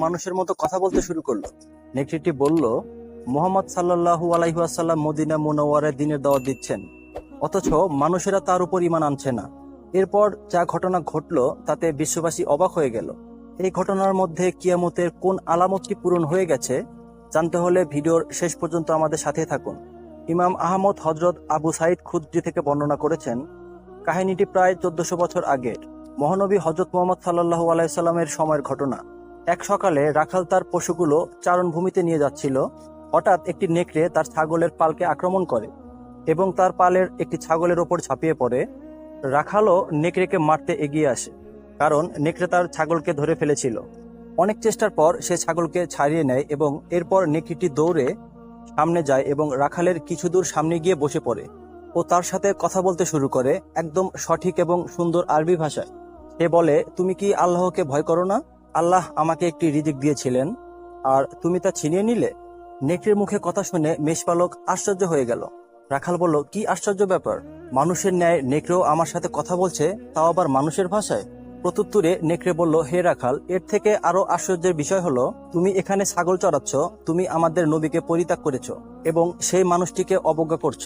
মানুষের মতো কথা বলতে শুরু করল। নেকড়িটি বলল, মোহাম্মদ সাল্লাল্লাহু আলাইহাসাল্লাম মদিনা মুনওয়ারে দিনের দাওয়াত দিচ্ছেন। অথচ মানুষেরা তার উপর ইমান আনছে না। এরপর যা ঘটনা ঘটলো তাতে বিশ্ববাসী অবাক হয়ে গেল। এই ঘটনার মধ্যে কিয়ামতের কোন আলামতটি পূরণ হয়ে গেছে, জানতে হলে ভিডিওর শেষ পর্যন্ত আমাদের সাথে থাকুন। ইমাম আহমদ হজরত আবু সাইদ খুদ্রি থেকে বর্ণনা করেছেন, কাহিনীটি প্রায় চোদ্দশো বছর আগের মহানবী হজরত মোহাম্মদ সাল্লাহু আলাইসাল্লামের সময়ের ঘটনা। এক সকালে রাখাল তার পশুগুলো চারণভূমিতে নিয়ে যাচ্ছিল, হঠাৎ একটি নেকড়ে তার ছাগলের পালকে আক্রমণ করে এবং তার পালের একটি ছাগলের ওপর ঝাঁপিয়ে পড়ে। রাখালও নেকড়েকে মারতে এগিয়ে আসে, কারণ নেকড়ে তার ছাগলকে ধরে ফেলেছিল। অনেক চেষ্টার পর সে ছাগলকে ছাড়িয়ে নেয় এবং এরপর নেকড়িটি দৌড়ে সামনে যায় এবং রাখালের কিছু দূর সামনে গিয়ে বসে পড়ে। ও তার সাথে কথা বলতে শুরু করে একদম সঠিক এবং সুন্দর আরবি ভাষায়। সে বলে, তুমি কি আল্লাহকে ভয় করো না? আল্লাহ আমাকে একটি রিজিক দিয়েছিলেন। আর তুমি তা ছিনিয়ে নিলে? নেকড়ের মুখে কথা শুনে মেষপালক আশ্চর্য হয়ে গেল। রাখাল বলল, কি আশ্চর্য ব্যাপার! মানুষের ন্যায় নেকড়েও আমার সাথে কথা বলছে, তাও আবার মানুষের ভাষায়? প্রত্যুত্তরে নেকড়ে বলল, হে রাখাল, এর থেকে আরও আশ্চর্যের বিষয় হলো, তুমি এখানে ছাগল চড়াচ্ছ, তুমি আমাদের নবীকে পরিত্যাগ করেছ এবং সেই মানুষটিকে অবজ্ঞা করছ,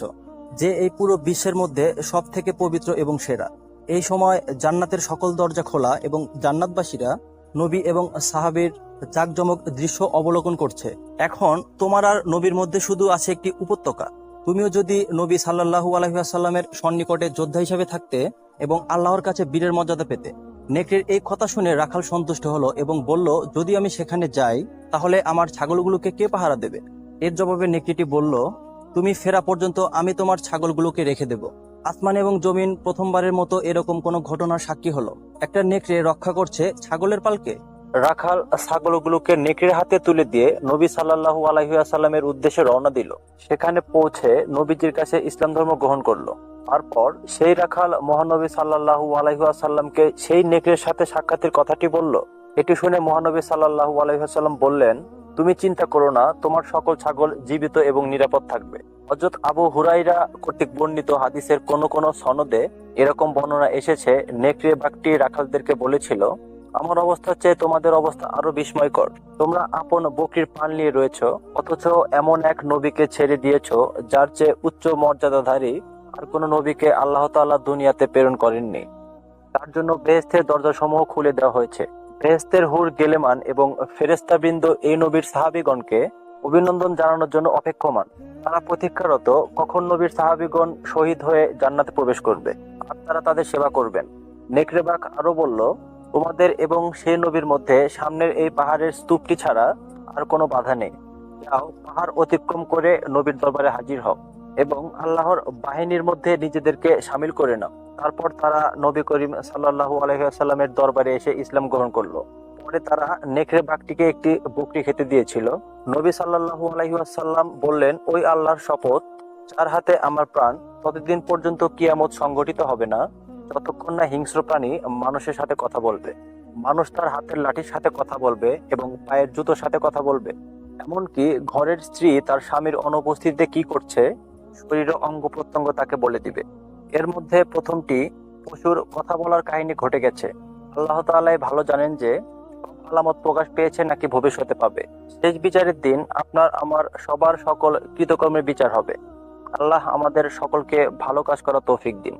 যে এই পুরো বিশ্বের মধ্যে সব থেকে পবিত্র এবং সেরা। এই সময় জান্নাতের সকল দরজা খোলা এবং জান্নাতবাসীরা নবী এবং সাহাবীর জাকজমক দৃশ্য অবলোকন করছে। এখন তোমার আর নবীর মধ্যে শুধু আছে একটি উপত্যকা। তুমিও যদি নবী সাল্লাহু আলহিহাসাল্লামের সন্নিকটে যোদ্ধা হিসেবে থাকতে এবং আল্লাহর কাছে বীরের মর্যাদা পেতে নেকড়ের এই কথা শুনে রাখাল সন্তুষ্ট হলো এবং বলল, যদি আমি সেখানে যাই, তাহলে আমার ছাগলগুলোকে কে পাহারা দেবে? এর জবাবে নেকড়িটি বলল, তুমি ফেরা পর্যন্ত আমি তোমার ছাগলগুলোকে রেখে দেব। আসমান এবং জমিন প্রথমবারের মতো এরকম কোনো ঘটনার সাক্ষী হলো। একটা নেকড়ে রক্ষা করছে ছাগলের পালকে? রাখাল ছাগলগুলোকে নেকড়ের হাতে তুলে দিয়ে নবী সাল্লাহু আলহিহাসাল্লামের উদ্দেশ্যে রওনা দিল। সেখানে পৌঁছে নবীজির কাছে ইসলাম ধর্ম গ্রহণ করল। তারপর সেই রাখাল মহানবী সাল্লাহু আলহিহাসাল্লামকে সেই নেকড়ের সাথে সাক্ষাতের কথাটি বলল। এটি শুনে মহানবী সাল্লাহু আলহিহাসাল্লাম বললেন, তুমি চিন্তা করো না, তোমার সকল ছাগল জীবিত এবং নিরাপদ থাকবে। হজরত আবু হুরাইরা কর্তৃক বর্ণিত হাদিসের কোন কোন সনদে এরকম বর্ণনা এসেছে। নেকড়ে বাঘটি রাখালদেরকে বলেছিল, আমার অবস্থা চেয়ে তোমাদের অবস্থা আরও বিস্ময়কর। তোমরা আপন বকরির পান নিয়ে রয়েছ, অথচ এমন এক নবীকে ছেড়ে দিয়েছ, যার চেয়ে উচ্চ মর্যাদাধারী আর কোন নবীকে আল্লাহ তাআলা দুনিয়াতে প্রেরণ করেননি। তার জন্য বেহেস্তের দরজা সমূহ খুলে দেওয়া হয়েছে। বেহেস্তের হুর গেলেমান এবং ফেরেস্তাবৃন্দ এই নবীর সাহাবিগণকে অভিনন্দন জানানোর জন্য অপেক্ষমান। তারা প্রতীক্ষারত কখন নবীর সাহাবিগণ শহীদ হয়ে জান্নাতে প্রবেশ করবে আর তারা তাদের সেবা করবেন। নেকড়েবাক আরও বলল, তোমাদের এবং সেই নবীর মধ্যে সামনের এই পাহাড়ের স্তূপটি ছাড়া আর কোনো বাধা নেই। যাও, পাহাড় অতিক্রম করে নবীর দরবারে হাজির হও। এবং আল্লাহর বাহিনীর মধ্যে নিজেদেরকে সামিল করে নাও। তারপর তারা নবী করিম সাল্লাহু আলহিহাস্লামের দরবারে এসে ইসলাম গ্রহণ করল। পরে তারা নেকড়ে বাঘটিকে একটি বকরি খেতে দিয়েছিল। নবী সাল্লাহু আলহিহাসাল্লাম বললেন, ওই আল্লাহর শপথ, যার হাতে আমার প্রাণ, ততদিন পর্যন্ত কিয়ামত সংগঠিত হবে না। যতক্ষণ না হিংস্র প্রাণী মানুষের সাথে কথা বলবে, মানুষ তার হাতের লাঠির সাথে কথা বলবে এবং পায়ের জুতোর সাথে কথা বলবে। এমনকি ঘরের স্ত্রী তার স্বামীর অনুপস্থিতিতে কি করছে? শরীরের অঙ্গ প্রত্যঙ্গ তাকে বলে দিবে। এর মধ্যে প্রথমটি পশুর কথা বলার কাহিনী ঘটে গেছে। আল্লাহ তালাই ভালো জানেন যে আলামত প্রকাশ পেয়েছে নাকি ভবিষ্যতে পাবে। শেষ বিচারের দিন আপনার, আমার সবার সকল কৃতকর্মের বিচার হবে। আল্লাহ আমাদের সকলকে ভালো কাজ করা তৌফিক দিন।